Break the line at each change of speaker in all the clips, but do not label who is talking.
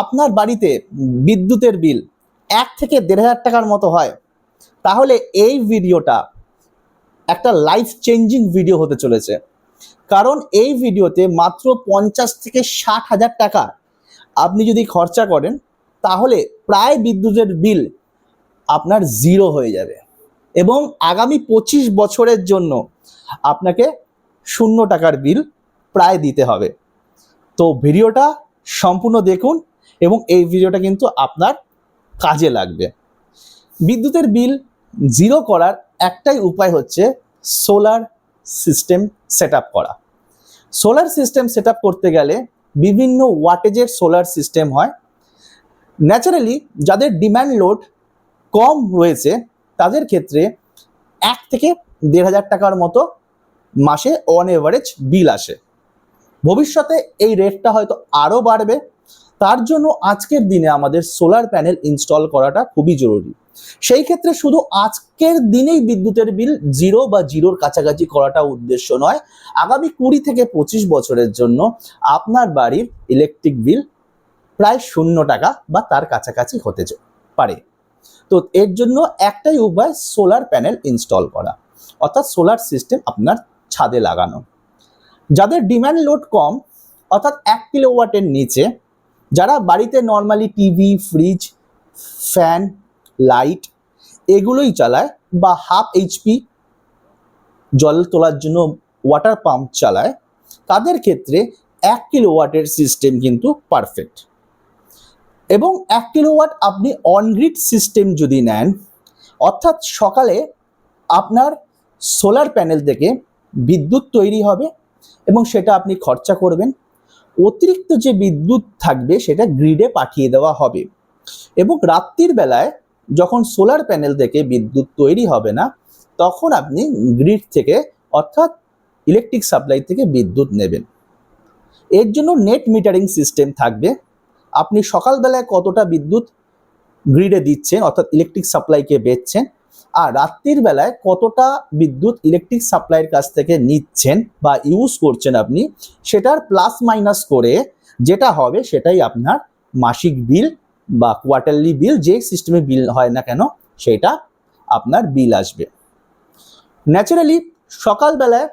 আপনার বাড়িতে বিদ্যুতের বিল এক থেকে দেড় হাজার টাকার মতো হয়, তাহলে এই ভিডিওটা একটা লাইফ চেঞ্জিং ভিডিও হতে চলেছে। কারণ এই ভিডিওতে মাত্র পঞ্চাশ থেকে ষাট হাজার টাকা আপনি যদি খরচা করেন, তাহলে প্রায় বিদ্যুতের বিল আপনার জিরো হয়ে যাবে। এবং আগামী পঁচিশ বছরের জন্য আপনাকে শূন্য টাকার বিল প্রায় দিতে হবে। তো ভিডিওটা সম্পূর্ণ দেখুন এবং এই ভিডিওটা কিন্তু আপনার কাজে লাগবে। বিদ্যুতের বিল জিরো করার একটাই উপায় হচ্ছে সোলার সিস্টেম সেট করা। সোলার সিস্টেম সেট করতে গেলে বিভিন্ন ওয়াটেজের সোলার সিস্টেম হয়। ন্যাচারালি যাদের ডিম্যান্ড লোড কম রয়েছে, তাদের ক্ষেত্রে এক থেকে দেড় হাজার টাকার মতো মাসে অন এভারেজ বিল আসে। ভবিষ্যতে এই রেটটা হয়তো আরও বাড়বে তার জন্য আজকের দিনে আমাদের সোলার প্যানেল ইনস্টল করাটা খুবই জরুরি। সেই ক্ষেত্রে শুধু আজকের দিনেই বিদ্যুতের বিল জিরো বা জিরোর কাছাকাছি করাটা উদ্দেশ্য নয়, আগামী কুড়ি থেকে পঁচিশ বছরের জন্য আপনার বাড়ির ইলেকট্রিক বিল প্রায় শূন্য টাকা বা তার কাছাকাছি হতে পারে। তো এর জন্য একটাই উপায় সোলার প্যানেল ইনস্টল করা, অর্থাৎ সোলার সিস্টেম আপনার ছাদে লাগানো। যাদের ডিমান্ড লোড কম, অর্থাৎ এক কিলোওয়াটের নিচে যারা বাড়িতে normally TV fridge fan light এগুলোই চালায় বা হাফ এইচপি জল তোলার জন্য ওয়াটার পাম্প চালায়, তাদের ক্ষেত্রে এক কিলোওয়াটের সিস্টেম কিন্তু পারফেক্ট এবং এক কিলোওয়াট আপনি অনগ্রিড সিস্টেম যদি নেন, অর্থাৎ সকালে আপনার সোলার প্যানেল থেকে বিদ্যুৎ তৈরি হবে এবং সেটা আপনি খরচা করবেন। অতিরিক্ত যে বিদ্যুৎ থাকবে সেটা গ্রিডে পাঠিয়ে দেওয়া হবে। এবং রাত্রির বেলায় যখন সোলার প্যানেল থেকে বিদ্যুৎ তৈরি হবে না, তখন আপনি গ্রিড থেকে অর্থাৎ ইলেকট্রিক সাপ্লাই থেকে বিদ্যুৎ নেবেন। এর জন্য নেট মিটারিং সিস্টেম থাকবে। আপনি সকালবেলায় কতটা বিদ্যুৎ গ্রিডে দিচ্ছেন, অর্থাৎ ইলেকট্রিক সাপ্লাইকে বেচছেন আর রাত্রির বেলায় কতটা বিদ্যুৎ ইলেকট্রিক সাপ্লাইয়ের কাছ থেকে নিচ্ছেন বা ইউজ করছেন আপনি, সেটার প্লাস মাইনাস করে যেটা হবে সেটাই আপনার মাসিক বিল বা কোয়ার্টারলি বিল যে সিস্টেমে বিল হয় না কেন, সেটা আপনার বিল আসবে। ন্যাচারালি সকালবেলায়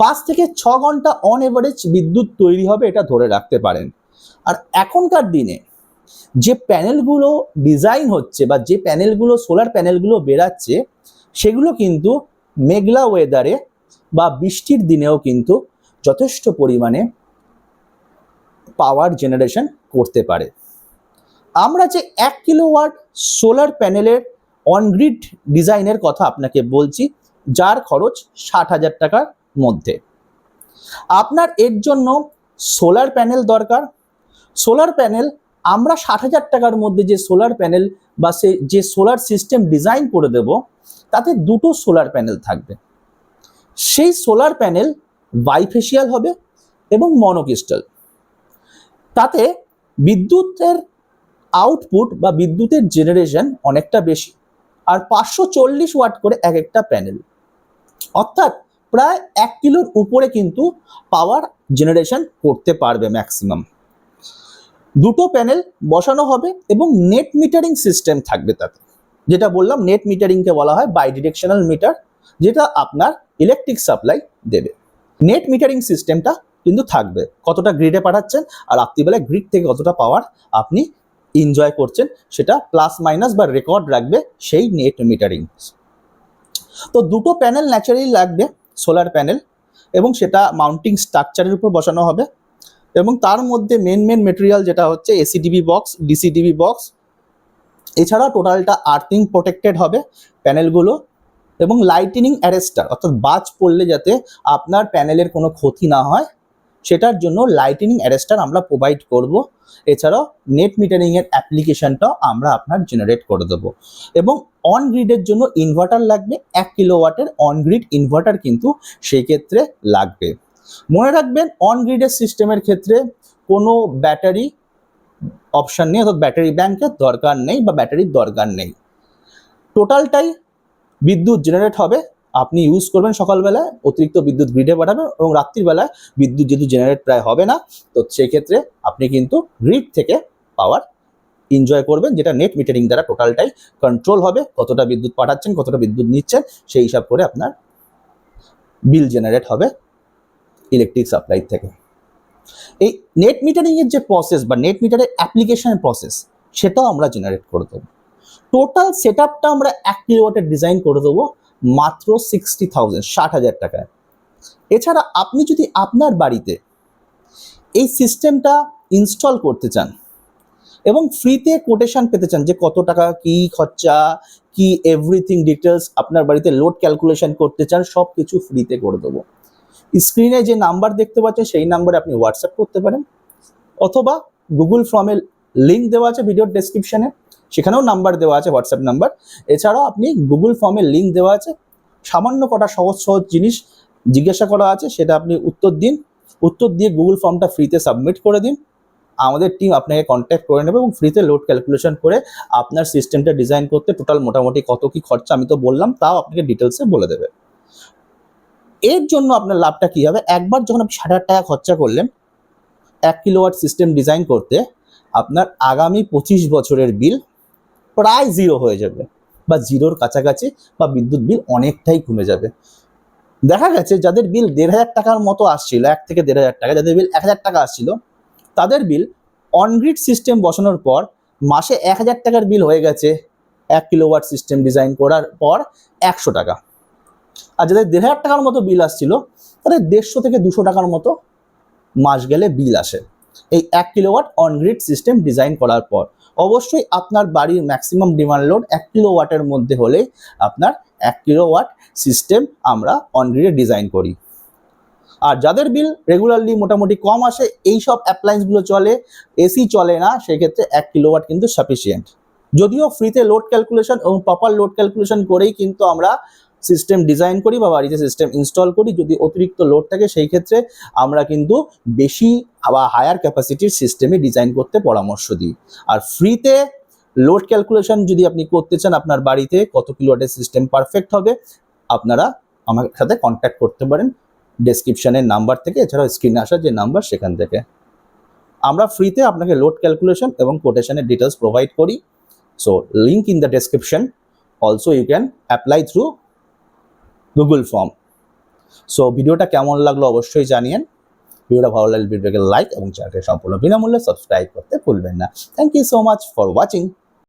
পাঁচ থেকে ছ ঘণ্টা অন এভারেজ বিদ্যুৎ তৈরি হবে, এটা ধরে রাখতে পারেন। আর এখনকার দিনে যে প্যানেলগুলো ডিজাইন হচ্ছে বা যে প্যানেলগুলো, সোলার প্যানেলগুলো বেরাচ্ছে সেগুলো কিন্তু মেঘলা ওয়েদারে বা বৃষ্টির দিনেও কিন্তু যথেষ্ট পরিমাণে পাওয়ার জেনারেশন করতে পারে। আমরা যে এক কিলোওয়াট সোলার প্যানেলের অনগ্রিড ডিজাইনের কথা আপনাকে বলছি, যার খরচ ষাট হাজার টাকার মধ্যে। আপনার এর জন্য সোলার প্যানেল দরকার। সোলার প্যানেল আমরা ষাট হাজার টাকার মধ্যে যে সোলার প্যানেল বা সে যে সোলার সিস্টেম ডিজাইন করে দেব, তাতে দুটো সোলার প্যানেল থাকবে। সেই সোলার প্যানেল বাইফেশিয়াল হবে এবং মনোক্রিস্টাল তাতে বিদ্যুতের আউটপুট বা বিদ্যুতের জেনারেশন অনেকটা বেশি, আর পাঁচশো চল্লিশ ওয়াট করে এক একটা প্যানেল অর্থাৎ প্রায় এক কিলোর উপরে কিন্তু পাওয়ার জেনারেশন করতে পারবে ম্যাক্সিমাম দুটো প্যানেল বসানো হবে এবং নেট মিটারিং সিস্টেম থাকবে তাতে। যেটা বললাম নেট মিটারিংকে বলা হয় বাই ডিরেকশনাল মিটার যেটা আপনার ইলেকট্রিক সাপ্লাই দেবে। নেট মিটারিং সিস্টেমটা কিন্তু থাকবে, কতটা গ্রিডে পাঠাচ্ছেন আর রাত্রিবেলায় গ্রিড থেকে কতটা পাওয়ার আপনি এনজয় করছেন, সেটা প্লাস মাইনাস বা রেকর্ড রাখবে সেই নেট মিটারিং তো দুটো প্যানেল ন্যাচারালি লাগবে সোলার প্যানেল এবং সেটা মাউন্টিং স্ট্রাকচারের উপর বসানো হবে। এবং তার মধ্যে মেন মেন মেটেরিয়াল যেটা হচ্ছে এসিডিবি বক্স ডিসিডিবি বক্স এছাড়া টোটালটা আর্থিং প্রোটেক্টেড হবে প্যানেলগুলো এবং লাইটেনিং অ্যারেস্টার অর্থাৎ বাজ পড়লে যাতে আপনার প্যানেলের কোনো ক্ষতি না হয়, সেটার জন্য লাইটেনিং অ্যারেস্টার আমরা প্রোভাইড করব। এছাড়াও নেট মিটারিংয়ের অ্যাপ্লিকেশনটাও আমরা আপনার জেনারেট করে দেবো। এবং অন গ্রিডের জন্য ইনভার্টার লাগবে, এক কিলোওয়াটের অন গ্রিড ইনভার্টার কিন্তু সেই ক্ষেত্রে লাগবে। মনে রাখবেন অন গ্রিডের সিস্টেমের ক্ষেত্রে কোনো ব্যাটারি অপশান নেই, অর্থাৎ ব্যাটারি ব্যাংকের দরকার নেই বা ব্যাটারির দরকার নেই। টোটালটাই বিদ্যুৎ জেনারেট হবে, আপনি ইউজ করবেন সকালবেলায়, অতিরিক্ত বিদ্যুৎ গ্রিডে পাঠাবেন এবং রাত্রিবেলায় বিদ্যুৎ যেহেতু জেনারেট প্রায় হবে না, তো সেক্ষেত্রে আপনি কিন্তু গ্রিড থেকে পাওয়ার এনজয় করবেন, যেটা নেট মিটারিং দ্বারা টোটালটাই কন্ট্রোল হবে, কতটা বিদ্যুৎ পাঠাচ্ছেন, কতটা বিদ্যুৎ নিচ্ছেন, সেই হিসাব করে আপনার বিল জেনারেট হবে। ইলেকট্রিক সাপ্লাই থেকে। এই নেট মিটারিংয়ের যে প্রসেস বা নেট মিটারের অ্যাপ্লিকেশনের প্রসেস সেটাও আমরা জেনারেট করে দেবো। টোটাল সেট আপটা আমরা এক কিলোওয়াটের ডিজাইন করে দেবো মাত্র সিক্সটি থাউজেন্ড ষাট হাজার টাকায়। এছাড়া আপনি যদি আপনার বাড়িতে এই সিস্টেমটা ইনস্টল করতে চান এবং ফ্রিতে কোটেশন পেতে চান যে কত টাকা, কি খরচা, কি এভরিথিং ডিটেলস আপনার বাড়িতে লোড ক্যালকুলেশন করতে চান সব কিছু ফ্রিতে করে দেবো। স্ক্রিনে যে নাম্বার দেখতে পাচ্ছেন, সেই নাম্বারে আপনি হোয়াটসঅ্যাপ করতে পারেন। অথবা গুগল ফর্মে লিঙ্ক দেওয়া আছে ভিডিওর ডেসক্রিপশনে সেখানেও নাম্বার দেওয়া আছে হোয়াটসঅ্যাপ নাম্বার এছাড়াও আপনি গুগল ফর্মে লিঙ্ক দেওয়া আছে। সামান্য কটা সহজ সহজ জিনিস জিজ্ঞাসা করা আছে, সেটা আপনি উত্তর দিন। উত্তর দিয়ে গুগল ফর্মটা ফ্রিতে সাবমিট করে দিন। আমাদের টিম আপনাকে কন্ট্যাক্ট করে নেবে এবং ফ্রিতে লোড ক্যালকুলেশন করে আপনার সিস্টেমটা ডিজাইন করতে টোটাল মোটামুটি কত কি খরচা আমি তো বললাম, তাও আপনাকে ডিটেলসে বলে দেবে। এর জন্য আপনার লাভটা কী হবে? একবার যখন আপনি ষাট টাকা খরচা করলেন, এক কিলোওয়াট সিস্টেম ডিজাইন করতে আপনার আগামী পঁচিশ বছরের বিল প্রায় জিরো হয়ে যাবে বা জিরোর কাছাকাছি বা বিদ্যুৎ বিল অনেকটাই কমে যাবে। দেখা গেছে যাদের বিল দেড় হাজার টাকার মতো আসছিল, এক থেকে দেড় হাজার টাকা, যাদের বিল এক হাজার টাকা আসছিল, তাদের বিল অনগ্রিড সিস্টেম বসানোর পর মাসে এক হাজার টাকার বিল হয়ে গেছে, এক কিলোওয়াট সিস্টেম ডিজাইন করার পর একশো টাকা। আর যাদের দেড় হাজার টাকার মতো বিল আসছিল, তাদের দেড়শো থেকে দুশো টাকার মতো মাস গেলে বিল আসে। এই এক কিলোওয়াট অনগ্রিড সিস্টেম ডিজাইন করার পর অবশ্যই আপনার বাড়ির ম্যাক্সিমাম ডিমান্ড লোড এক কিলোওয়াটের মধ্যে হলে আপনার এক কিলোওয়াট সিস্টেম আমরা অনগ্রিডে ডিজাইন করি। আর যাদের বিল রেগুলারলি মোটামুটি কম আসে, এই সব অ্যাপ্লায়েন্সগুলো চলে এসি চলে না, সেক্ষেত্রে এক কিলোওয়াট কিন্তু সাফিসিয়েন্ট যদিও ফ্রিতে লোড ক্যালকুলেশন এবং প্রপার লোড ক্যালকুলেশন করেই কিন্তু আমরা সিস্টেম ডিজাইন করি বা বাড়িতে সিস্টেম ইনস্টল করি, যদি অতিরিক্ত লোড থাকে, সেই ক্ষেত্রে আমরা কিন্তু বেশি বা হায়ার ক্যাপাসিটির সিস্টেমে ডিজাইন করতে পরামর্শ দিই। আর ফ্রিতে লোড ক্যালকুলেশন যদি আপনি করতে চান আপনার বাড়িতে, কত কিলোওয়াটের সিস্টেম পারফেক্ট হবে, আপনারা আমার সাথে কন্ট্যাক্ট করতে পারেন। ডেসক্রিপশনের নাম্বার থেকে, এছাড়াও স্ক্রিনে আসার যে নাম্বার সেখান থেকে। আমরা ফ্রিতে আপনাকে লোড ক্যালকুলেশন এবং কোটেশনের ডিটেলস প্রোভাইড করি। So link in the description also you can apply through Google form so ভিডিওটা কেমন লাগল অবশ্যই জানিয়েন। ভিডিওটা ভালো লাগলে ভিডিওটাকে লাইক এবং চ্যানেলকে সম্পূর্ণ বিনামূল্যে সাবস্ক্রাইব করতে ভুলবেন না। Thank you so much for watching